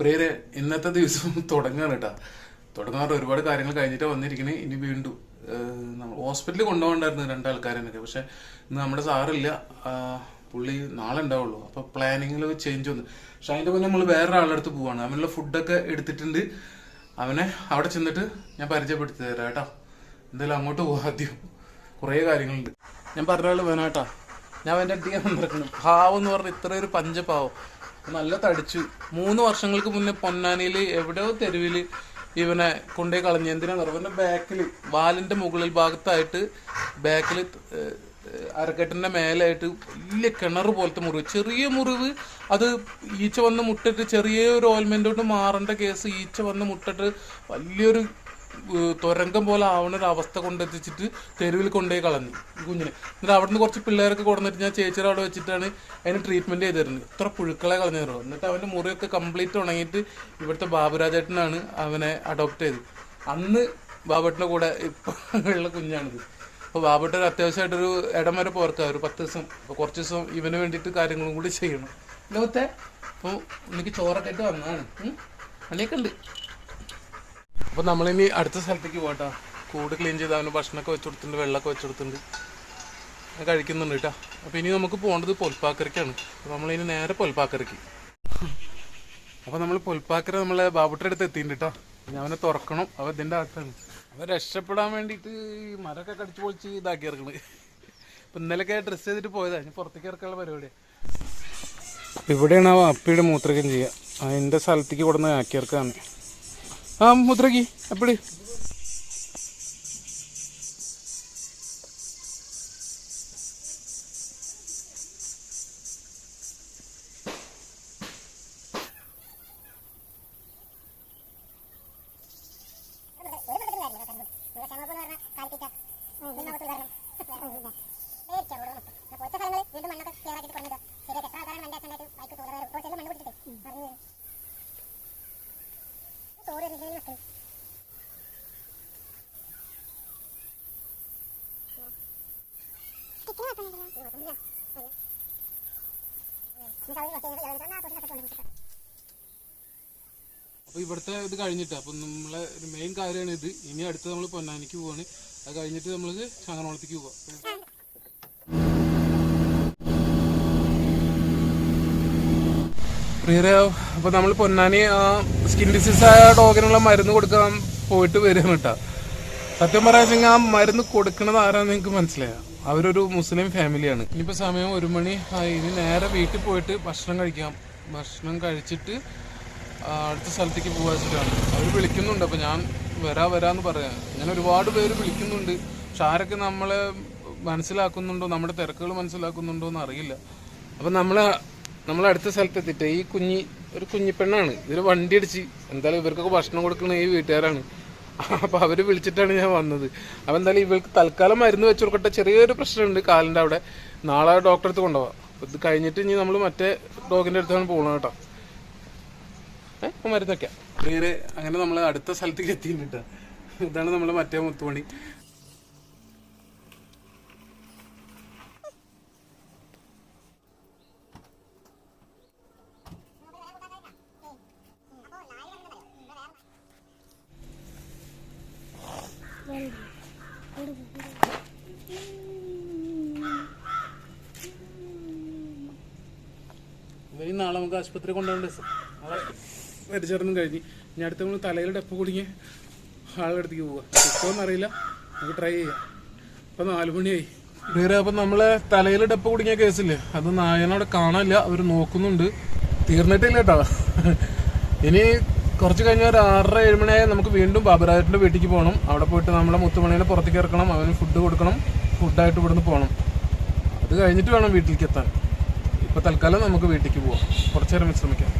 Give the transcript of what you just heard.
പ്രിയരെ ഇന്നത്തെ ദിവസം തുടങ്ങാണ് കേട്ടോ. തുടങ്ങാറ് ഒരുപാട് കാര്യങ്ങൾ കഴിഞ്ഞിട്ട് വന്നിരിക്കണേ. ഇനി വീണ്ടും ഹോസ്പിറ്റലിൽ കൊണ്ടുപോകണ്ടായിരുന്നു രണ്ടാൾക്കാരെന്നൊക്കെ. പക്ഷെ ഇന്ന് നമ്മുടെ സാറില്ല. പുള്ളി നാളെ ഉണ്ടാവുള്ളൂ. അപ്പൊ പ്ലാനിങ്ങിൽ ചേഞ്ച് വന്നു. പക്ഷെ അതിന്റെ മുന്നേ നമ്മൾ വേറെ ആളുടെ അടുത്ത് പോവാണ്. അവനുള്ള ഫുഡൊക്കെ എടുത്തിട്ടുണ്ട്. അവനെ അവിടെ ചെന്നിട്ട് ഞാൻ പരിചയപ്പെടുത്തി തരാം കേട്ടോ. എന്തായാലും അങ്ങോട്ട് പോകാം ആദ്യം. കുറേ കാര്യങ്ങളുണ്ട്. ഞാൻ പറഞ്ഞ വേണം കേട്ടോ. ഞാൻ അവന്റെ അടുത്തേക്ക് വന്നിരിക്കുന്നു പാവം എന്ന് പറഞ്ഞാൽ ഇത്ര ഒരു പഞ്ചപാവം നല്ല തടിച്ചു. മൂന്ന് വർഷങ്ങൾക്ക് മുന്നേ പൊന്നാനിയിൽ എവിടെയോ തെരുവിൽ ഇവനെ കൊണ്ടേ കളഞ്ഞു. എന്തിനാ ഇവന്റെ ബാക്കിൽ വാലിന്റെ മുകളിൽ ഭാഗത്തായിട്ട് ബാക്കിൽ അരക്കെട്ടിന്റെ മേലായിട്ട് വലിയ കിണർ പോലത്തെ മുറിവ്. ചെറിയ മുറിവ് അത് ഈച്ച വന്ന് മുട്ടിട്ട് ചെറിയ ഒരു ഓയിൽമെന്റ് കൊണ്ട് മാറേണ്ട കേസ് ഈച്ച വന്ന് മുട്ടിട്ട് വലിയൊരു തുരങ്കം പോലെ ആവണ ഒരു അവസ്ഥ കൊണ്ടെത്തിച്ചിട്ട് തെരുവിൽ കൊണ്ടുപോയി കളഞ്ഞു കുഞ്ഞിനെ. എന്നിട്ട് അവിടുന്ന് കുറച്ച് പിള്ളേരൊക്കെ കൊടുന്നിട്ട് ഞാൻ ചേച്ചിയുടെ അവിടെ വെച്ചിട്ടാണ് അതിന് ട്രീറ്റ്മെന്റ് ചെയ്ത് തരുന്നത് ഇത്ര പുഴുക്കളെ കളഞ്ഞു എന്നിട്ട് അവന്റെ മുറിയൊക്കെ കംപ്ലീറ്റ് ഉണങ്ങിയിട്ട് ഇവിടുത്തെ ബാബുരാജേട്ടനാണ് അവനെ അഡോപ്റ്റ് ചെയ്തത്. അന്ന് ബാബേട്ടന്റെ കൂടെ ഇപ്പൊ ഉള്ള കുഞ്ഞാണിത്. അപ്പോൾ ബാബേട്ടൻ അത്യാവശ്യമായിട്ടൊരു ഇടം വരെ പോർക്കുക ഒരു പത്ത് ദിവസം. അപ്പോൾ കുറച്ച് ദിവസം ഇവന് വേണ്ടിയിട്ട് കാര്യങ്ങളും കൂടി ചെയ്യണം. ലോകത്തെ അപ്പോൾ എനിക്ക് ചോറൊക്കെ ആയിട്ട് വന്നതാണ്. അല്ലേക്ക് ഉണ്ട് അപ്പൊ നമ്മളിനി അടുത്ത സ്ഥലത്തേക്ക് പോട്ടാ കൂട് ക്ലീൻ ചെയ്ത് അവന് ഭക്ഷണമൊക്കെ വെച്ച് കൊടുത്തിട്ടുണ്ട് വെള്ളമൊക്കെ വെച്ച് കൊടുത്തിട്ടുണ്ട്. ഞാൻ കഴിക്കുന്നുണ്ട് കേട്ടോ. അപ്പൊ ഇനി നമുക്ക് പോകേണ്ടത് പൊൽപ്പാക്കരയ്ക്കാണ് അപ്പൊ നമ്മളിനി നേരെ പൊൽപ്പാക്കരയ്ക്ക് അപ്പൊ നമ്മൾ പൊൽപ്പാക്കര നമ്മളെ ബാബുട്ടിയുടെ അടുത്ത് എത്തിയിട്ടുണ്ട് കേട്ടോ. ഞാൻ അവനെ തുറക്കണം. അവ ഇതിന്റെ അകത്താണ്. അവൻ രക്ഷപ്പെടാൻ വേണ്ടിയിട്ട് മരമൊക്കെ കടിച്ചു പൊളിച്ച് ഇതാക്കി ഇറക്കണത് അപ്പൊ ഇന്നലെയൊക്കെ ഡ്രസ്സ് ചെയ്തിട്ട് പോയതാ. ഇനി പുറത്തേക്ക് ഇറക്കാനുള്ള പരിപാടിയാണ് ഇവിടെയാണ് ആ അപ്പിയുടെ മൂത്രകം ചെയ്യുക. അതിന്റെ സ്ഥലത്തേക്ക് കൊടുന്ന് ആക്കി ഇറക്കാണ് ആ മുദ്രക്ക് എപ്പടി? അപ്പൊ ഇവിടുത്തെ ഇത് കഴിഞ്ഞിട്ട് അപ്പൊ നമ്മളെ ഒരു മെയിൻ കാര്യമാണ് ഇത്. ഇനി അടുത്ത് നമ്മൾ പൊന്നാനിക്ക് പോവാണ്. അത് കഴിഞ്ഞിട്ട് നമ്മൾ ചങ്ങനോളത്തേക്ക് പോവാം. പ്രിയരെ അപ്പൊ നമ്മൾ പൊന്നാനി സ്കിൻ ഡിസീസ് ആയ ഡോഗിനുള്ള മരുന്ന് കൊടുക്കാൻ പോയിട്ട് വരികയാണ് കേട്ടോ. സത്യം പറയാ ആ മരുന്ന് കൊടുക്കണത് ആരാന്ന് നിങ്ങൾക്ക് മനസ്സിലായ? അവരൊരു മുസ്ലിം ഫാമിലിയാണ്. ഇനിയിപ്പോൾ സമയം ഒരു മണി ആയി. ഇനി നേരെ വീട്ടിൽ പോയിട്ട് ഭക്ഷണം കഴിക്കാം. ഭക്ഷണം കഴിച്ചിട്ട് അടുത്ത സ്ഥലത്തേക്ക് പോകാൻ വെച്ചിട്ടാണ്. അവർ വിളിക്കുന്നുണ്ട്. അപ്പോൾ ഞാൻ വരാ വരാന്ന് പറയാം. ഞാൻ ഒരുപാട് പേര് വിളിക്കുന്നുണ്ട്. പക്ഷെ ആരൊക്കെ നമ്മളെ മനസ്സിലാക്കുന്നുണ്ടോ? നമ്മുടെ തിരക്കുകൾ മനസ്സിലാക്കുന്നുണ്ടോ എന്ന് അറിയില്ല അപ്പം നമ്മൾ നമ്മൾ അടുത്ത സ്ഥലത്തെത്തിയിട്ട് ഈ കുഞ്ഞി ഒരു കുഞ്ഞിപ്പെണ്ണാണ്. ഇതൊരു വണ്ടി അടിച്ച് എന്തായാലും ഇവർക്കൊക്കെ ഭക്ഷണം കൊടുക്കുന്ന ഈ വീട്ടുകാരാണ്. അപ്പൊ അവർ വിളിച്ചിട്ടാണ് ഞാൻ വന്നത്. അപ്പൊ എന്തായാലും ഇവർക്ക് തൽക്കാലം മരുന്ന് വെച്ച് കൊടുക്കട്ടെ. ചെറിയൊരു പ്രശ്നമുണ്ട് കാലിന്റെ അവിടെ. നാളെ ഡോക്ടറെ അടുത്ത് കൊണ്ടുപോവാം. ഇത് കഴിഞ്ഞിട്ട് ഇനി നമ്മൾ മറ്റേ ഡോഗിന്റെ അടുത്താണ് പോകണം കേട്ടോ. ഏഹ് മരുന്നൊക്കെ പ്രിയരെ അങ്ങനെ നമ്മൾ അടുത്ത സ്ഥലത്തേക്ക് എത്തിയിട്ടുണ്ട് ഇതാണ് നമ്മൾ മറ്റേ മുത്തുമണി. ഇവർ നാളെ നമുക്ക് ആശുപത്രി കൊണ്ടുപോകേണ്ട പരിചരണം കഴിഞ്ഞ് ഇനി അടുത്ത നമ്മൾ തലയിൽ ഡെപ്പ് കുടുങ്ങിയ ആളുടെ അടുത്തേക്ക് പോവുക. അറിയില്ല. നമുക്ക് ട്രൈ ചെയ്യാം. ഇപ്പൊ നാലു മണിയായി. വേറെ അപ്പൊ നമ്മളെ തലയിൽ ഡെപ്പ് കുടുങ്ങിയ കേസില്ലേ? അത് നായനോടെ കാണാനില്ല. അവർ നോക്കുന്നുണ്ട്. തീർന്നിട്ടില്ല കേട്ടോ. ഇനി കുറച്ച് കഴിഞ്ഞ ഒരു ആറര ഏഴ് മണിയായ നമുക്ക് വീണ്ടും ബാബുരാജന്റെ വീട്ടിലേക്ക് പോകണം. അവിടെ പോയിട്ട് നമ്മളെ മുത്തുമണീനെ പുറത്തേക്ക് ഇറക്കണം. അവന് ഫുഡ് കൊടുക്കണം. ഫുഡായിട്ട് ഇവിടുന്ന് പോകണം. അത് കഴിഞ്ഞിട്ട് വേണം വീട്ടിലേക്ക് എത്താൻ. ഇപ്പൊ തൽക്കാലം നമുക്ക് വീട്ടിലേക്ക് പോവാം. കുറച്ചു നേരം വിശ്രമിക്കാം.